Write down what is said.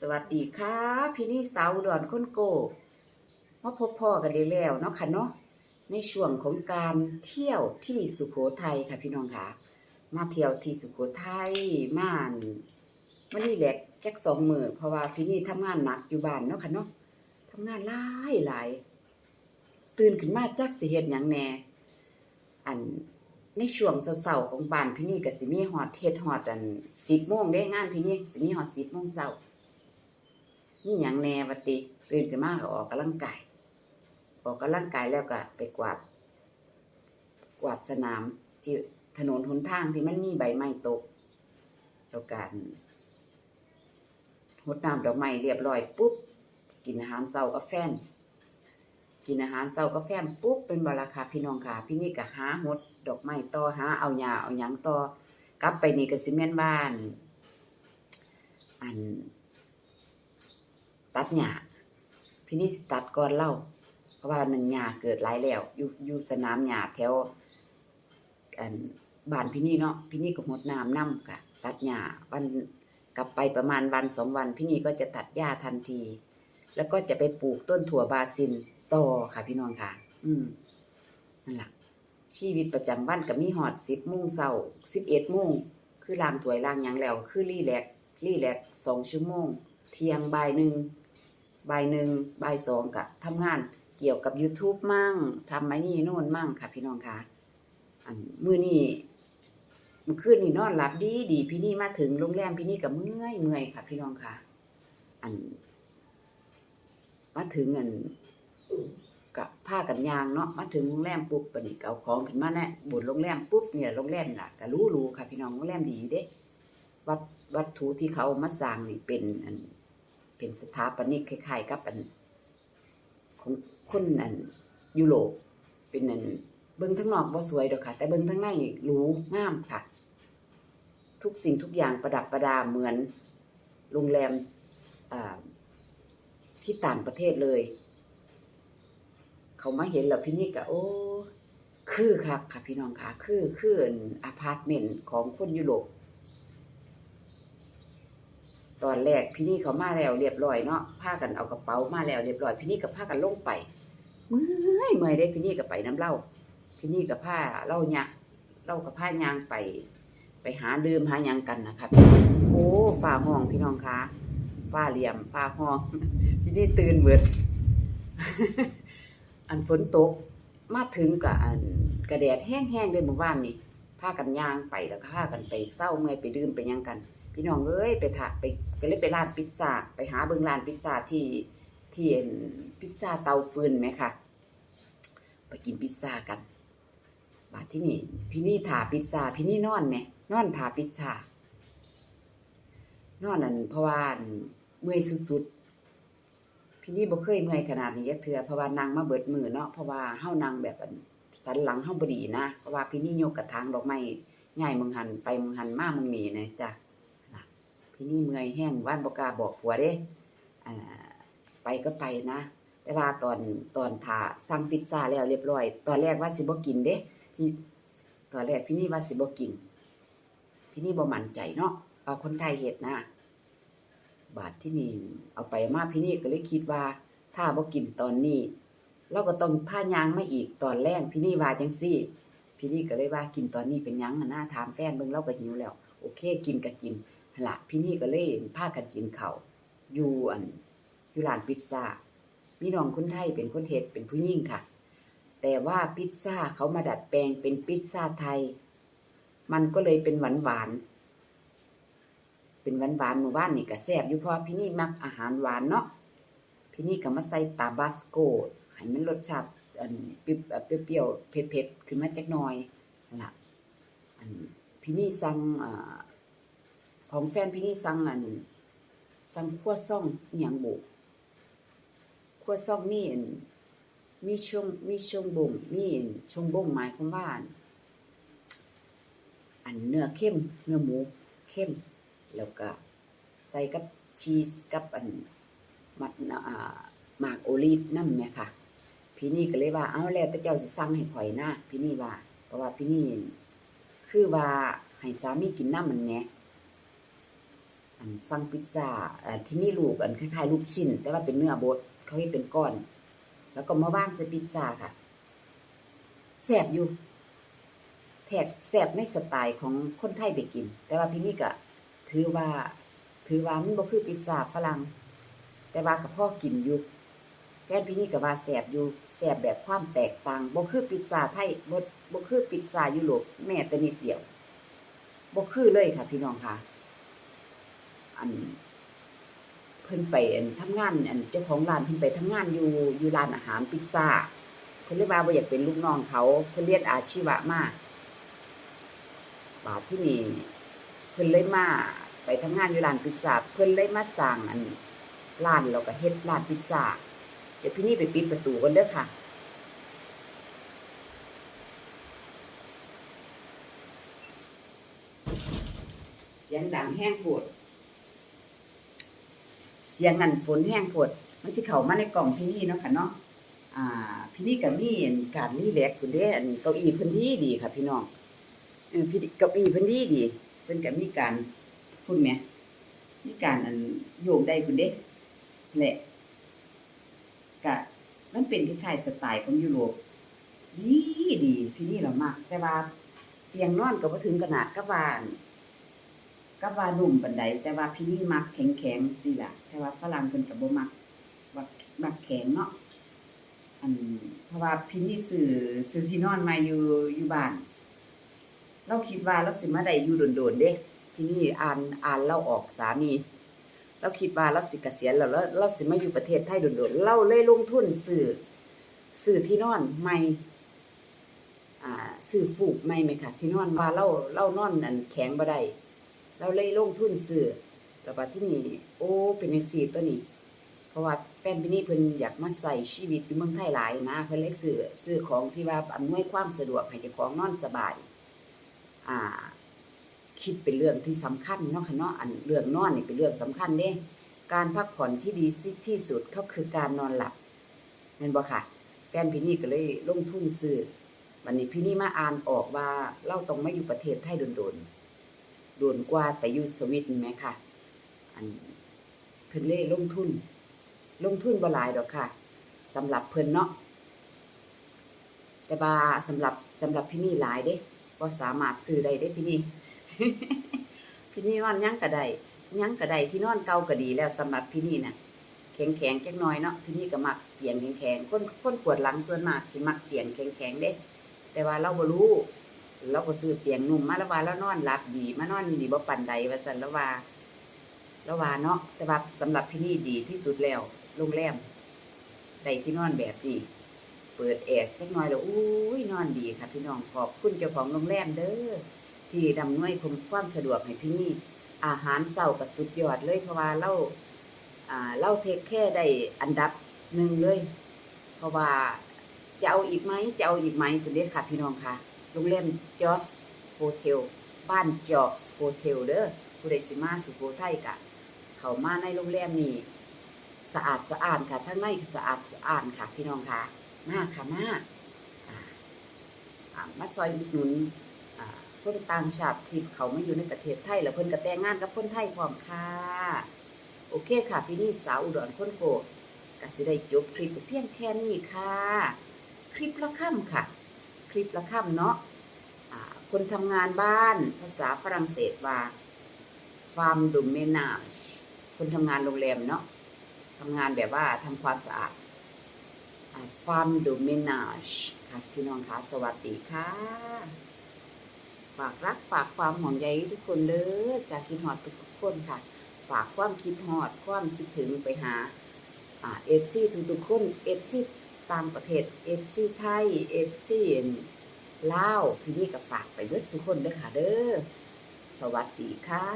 สวัสดีค่ะ พี่นี่สาวดอนคนโกมาพบพ่อกันได้แล้วเนาะค่ะเนาะในช่วงของการเที่ยวที่สุโขทัยค่ะพี่น้องค่ะ มาเที่ยวที่สุโขทัยม่านมานี่แหละแจ็คสองมือเพราะว่าพี่นี่ทำงานหนักอยู่บ้านเนาะค่ะเนาะทำงานหลายหลายตื่นขึ้นมาจักสิเฮ็ดหยังแน่อันในช่วงเช้าๆของบ้านพี่นี่ก็สิมีฮอดเฮ็ดฮอดอัน10:00นเด้งานพี่นี่สิมีฮอด10:00นเช้า นี่อย่างแนวติตื่นขึ้นมาก็ออกกำลังกาย ออกกำลังกายแล้วก็ไปกวาด กวาดสนามที่ถนนหนทางที่มันมีใบไม้ตกแล้วกันหดน้ำดอกไม้เรียบร้อยปุ๊บกินอาหารเช้ากับแฟนกินอาหารเช้ากับแฟนปุ๊บเป็นบราคาพี่น้องค่ะ พี่นี่ก็หาหดดอกไม้ต่อหาเอาหญ้าเอาหยังต่อกลับไปนี่ก็สิแม่นบ้าน อัน ตัดหญ้าพี่นี่สิตัดก่อนเล่าเพราะว่าหนึ่งหญ้าเกิดหลายแล้ว อยู่อยู่สนามหญ้าแถวอันบ้านพี่นี่เนาะพี่นี่ก็หดน้ำน้ำกะตัดหญ้าวันกลับไปประมาณวันสองวัน พี่นี่ก็จะตัดหญ้าทันที แล้วก็จะไปปลูกต้นถั่วบาซินต่อค่ะ พี่น้องค่ะ อืมนั่นแหละชีวิตประจำวันก็มีหอดสิบโมงเช้าสิบเอ็ดโมงคือล้างถ้วยล้างยังแล้ว คือรีแลกรีแลกสองชั่วโมง เที่ยงบ่ายหนึ่ง บ่ายหนึ่งบ่ายสองกะทำงานเกี่ยวกับ YouTube มั่งทำไอ้นี่โน่นมั่งค่ะ พี่น้องค่ะอันมือนี้มื่อคืนนี่นอนหลับดีดีพี่นี่มาถึงโรงแรมพี่นี่ก็เมื่อยเมื่อยค่ะ พี่น้องค่ะ อันมาถึงอันกับผ้ากันยางเนาะมาถึงโรงแรมปุ๊บปนี่ก็เอาของขึ้นมาแน่บนโรงแรมปุ๊บเนี่ยโรงแรมน่ะก็รู้ๆค่ะ พี่น้องโรงแรมดีเด้วัตวัตถุที่เขามาสร้างนี่เป็นอัน เป็นสถาปนิกคล้ายๆกับอันของคนอันยุโรปเป็นอันเบิ่งทั้งนอกบ่สวยดอกค่ะ แต่เบิ่งทั้งในหรูงามค่ะ ทุกสิ่งทุกอย่างประดับประดาเหมือนโรงแรมที่ต่างประเทศเลย เขามาเห็นแล้วพี่นี่ก็โอ้คือครับค่ะพี่น้องค่ะ คือคืออันอพาร์ตเมนต์ของคนยุโรป ตอนแรกพี่นี่เขามาแล้วเรียบร้อยเนาะพากันเอากระเป๋ามาแล้วเรียบร้อยพี่นี่ก็พากันลงไปเมื่อยเมื่อยได้พี่นี่ก็ไปน้ำเล้าพี่นี่ก็พาเล่าเนี่ยเล่ากับผ้ายางไป ไปหาดื่มหายังกันนะครับโอ้ฟ้าห้องพี่น้องคะฟ้าเหลี่ยมฟ้าห้อง พี่นี่ตื่นเบิดอันฝนตกมาถึงกับอันกระแดดแห้งๆเลยเมื่อวานนี่พากันยางไปแล้วก็พากันไปเศร้าเมื่อยไปดื่มไปยังกัน พี่น้องเอ้ยไปถาไปก็เลยไปร้านพิซซ่าไปหาเบิงร้านพิซซ่าที่ที่เห็นพิซซ่าเตาฟืนไหมคะไปกินพิซซ่ากันบาที่นี่พี่นี่ถาพิซซ่าพี่นี่นอนไหมนอนถาพิซซ่านอนนั่นเพราะว่านเมื่อยสุดๆพี่นี่บ่เคยเมื่อยขนาดนี้เทื่อเพราะว่านั่งมาเบิดมือเนาะเพราะว่าเฮานั่งแบบสันหลังเฮาบดีนะเพราะว่าพี่นี่โยกกระถางดอกไม้ง่ายมึงหันไปมึงหันมามึงหนี่นะจ้ะ พี่นี่เมื่อยแห้งว่านบกาบอกผัวเด้อ่าไปก็ไปนะ แต่ว่าตอนตอนถ่าสั่งพิซซ่าแล้วเรียบร้อย ตอนแรกว่าสิบ่กินเด้พี่ตอนแรกพี่นี่ว่าสิบ่กิน พี่นี่บ่มั่นใจเนาะว่าคนไทยเฮ็ดนะบาทที่นี่เอาไปมาพี่นี่ก็เลยคิดว่า ถ้าบ่กินตอนนี้ เราก็ต้องพายางมาอีกตอนแรกพี่นี่ว่าจังซี่ พี่นี่ก็เลยว่ากินตอนนี้เป็นยังอะนะถามแฟนเบิ่งเราก็หิวแล้ว โอเค กินก็กิน ละพี่นี่ก็เลยพากันกินเขาอยู่อันอยู่ร้านพิซซ่ามีน้องคนไทยเป็นคนเฮ็ดเป็นผู้หญิงค่ะ แต่ว่าพิซซ่าเขามาดัดแปลงเป็นพิซซ่าไทย มันก็เลยเป็นหวานหวานเป็นหวานหวานหมู่บ้านนี่ก็แซ่บอยู่เพราะพี่นี่มักอาหารหวานเนาะพี่นี่ก็มาใส่ตาบาสโกให้มันรสชาติอันเปรี้ยวเปรี้ยวๆเผ็ดๆขึ้นมาจักหน่อยล่ะอันพี่นี่สั่งอ่า ของแฟนพี่นี่สั่งอันสั่งขั้วซ่องอหย่างบุขั้วซ่องมีอันมีช่วงมีช่วงบ่งมีอันช่วงบ่งหมายความว่าอันอันเนื้อเข้มเนื้อหมูเข้ม แล้วก็ใส่กับชีสกับอันมัดอ่าหมากโอลีฟนำแหมค่ะพี่นี่ก็เลยว่าเอาแล้วแต่เจ้าสิสั่งให้ข่อยหนะพี่นี่ว่า เพราะว่าพี่นี่คือว่าให้สามีกินน้ำมันแหน่อันน สั่งพิซซ่าที่มีรูปอันคล้ายๆลูกชิ้น แต่ว่าเป็นเนื้อบดเขาเฮ็ดเป็นก้อน แล้วก็มาวางใส่พิซซ่าค่ะแซ่บอยู่แทบแซ่บในสไตล์ของคนไทยไปกิน แต่ว่าพี่นี่ก็ถือว่า ถือว่ามันบ่คือพิซซ่าฝรั่งแต่ว่าก็พอกินอยู่แฟนพี่นี่ก็ว่าแซ่บอยู่แซ่บแบบความแตกต่างบ่คือพิซซ่าไทยบ่บ่คือพิซซ่ายุโรปแม้แต่นิดเดียวบ่คือเลยค่ะ พี่น้องค่ะ อัน เพิ่นไปอันทำงานอันเจ้าของร้านเพิ่นไปทำงานอยู่อยู่ร้านอาหารพิซซ่าเพิ่นเลยว่าบ่อยากเป็นลูกน้องเขาเพิ่นเรียนอาชีวะมาบาดที่นี่เพิ่นเลยมาไปทำงานอยู่ร้านพิซซ่าเพิ่นเลยมาสร้างอันร้านแล้วก็เฮ็ดร้านพิซซ่าเดี๋ยวพี่นี่ไปปิดประตูกันเด้อค่ะเสียงดังแห้งโพด เสียงอันฝนแห้งโพดมันสิเข้ามาในกล่องพี่นี่เนาะค่ะเนาะอ่าพี่นี่ก็มีการรีแลกซ์พุ่นเด้อันเก้าอี้เพิ่นดีดีค่ะ พี่น้องเออพี่เก้าอี้เพิ่นดีดีเพิ่นก็มีการพุ่นแหมมีการอันโยกได้พุ่นเด้แหละก็มันเป็นคล้ายๆสไตล์ของยุโรปดีดีพี่นี่เรามักแต่ว่าเตียงนอนก็บ่ถึงขนาดกับว่าน ก็ว่านุ่มปานใดแต่ว่าพี่นี่มักแข็งๆสิล่ะ แต่ว่าฝรั่งเพิ่นก็บ่มักว่ามักแข็งเนาะอันเพราะว่าพี่นี่ซื้อซื้อที่นอนมาอยู่อยู่บ้าน เราคิดว่าเราสิมาได้อยู่โดนๆเด้พี่นี่อ่านอ่านเราออกสามีเราคิดว่าเราสิเกษียณแล้วเราเราสิมาอยู่ประเทศไทยโดนๆเราเลยลงทุนซื้อซื้อที่นอนใหม่อ่าซื้อฟูกใหม่ไหมคะที่นอนว่าเราเรานอนอันแข็งบ่ได้ เราเลยลงทุนซื้อแต่ว่าที่นี่โอ้เป็นจังซี่ตัวนี้ เพราะว่าแฟนพี่นี่เพิ่นอยากมาใส่ชีวิตอยู่เมืองไทยหลายนะเพิ่นเลยซื้อซื้อของที่ว่าอำนวยความสะดวกให้เจ้าของนอนสบาย อ่า คิดเป็นเรื่องที่สำคัญเนาะค่ะเนาะอันเรื่องนอนนี่เป็นเรื่องสำคัญเด้การพักผ่อนที่ดีที่สุดก็คือการนอนหลับแม่นบ่ค่ะ แฟนพี่นี่ก็เลยลงทุนซื้อวันนี้พี่นี่มาอ่านออกว่าเราต้องมาอยู่ประเทศไทยโดนๆ โดนกว่าไปอยู่สวิตแหมค่ะ อันเพิ่นเล่ลงทุน ลงทุนบ่หลายดอกค่ะสำหรับเพิ่นเนาะแต่ว่าสำหรับสำหรับพี่นี่หลายเด้บ่สามารถซื้อได้เด้พี่นี่พี่นี่นอนยังก็ไดยังก็ไดที่นอนเก่าก็ดีแล้วสำหรับพี่นี่น่ะแข็งๆจักน่อยเนาะพี่นี่ก็มักเตียงแข็งๆคนคนปวดหลังส่วนมากสิมักเตียงแข็งๆเด้ แต่ว่าเราบ่รู้ เราก็ซื้อเตียงนุ่มมาแล้วว่าเรานอนหลับดีมานอนดีบ่ปานใดว่าซั่นแล้วว่าแล้วว่าเนาะแต่ว่าสำหรับพี่นี่ดีที่สุดแล้วโรงแรมได้ที่นอนแบบนี้เปิดแอร์จักน่อยแล้วอุ้ยนอนดีค่ะพี่น้องขอบคุณเจ้าของโรงแรมเด้อที่ดำนวยความสะดวกให้พี่นี่ อาหารเช้าก็สุดยอดเลยเพราะว่าเราอ่าเราเทคแค่ได้อันดับหนึ่งเลย เพราะว่าจะเอาอีกไหมจะเอาอีกไหมคุณเด้ค่ะพี่น้องค่ะ โรงแรมจอสโฮเทลบ้านจอกส์โฮเทลเด้อผู้ใดสิมาสุโขทัยกะ เขามาในโรงแรมนี่สะอาดสะอาดค่ะทั้งในสะอาดสะอาดค่ะพี่น้องค่ะมากค่ะมาอ่าอ่ามาซอยอุดหนุนอ่าคนต่างชาติที่เขามาอยู่ในประเทศไทย แล้วเพิ่นก็แต่งงานกับคนไทยพร้อมค่ะ โอเคค่ะ พี่นี่สาวอุดรคนโกกสิได้จบคลิปเพียงแค่นี้ค่ะ คลิปละค่ำค่ะ คลิปละค่ำเนาะคนทำงานบ้านภาษาฝรั่งเศสว่า farm d o m e n a g e คนทำงานโรงแรมเนาะทำงานแบบว่าทำความสะอาดอ่า farm d o m e n a g e ค่ะพี่น้องคะสวัสดีค่ะ ฝากรักฝากความห่วงใยทุกคนเด้อจากคิดฮอดทุกๆคนค่ะ ฝากความคิดฮอดความคิดถึงไปหาอ่าเอฟซีทุกๆคนเอฟซี ต่างประเทศเอฟซีไทยเอฟซีลาวพี่นี่ก็ฝากไปเบิดทุกคนเด้อค่ะเด้อ สวัสดีค่ะ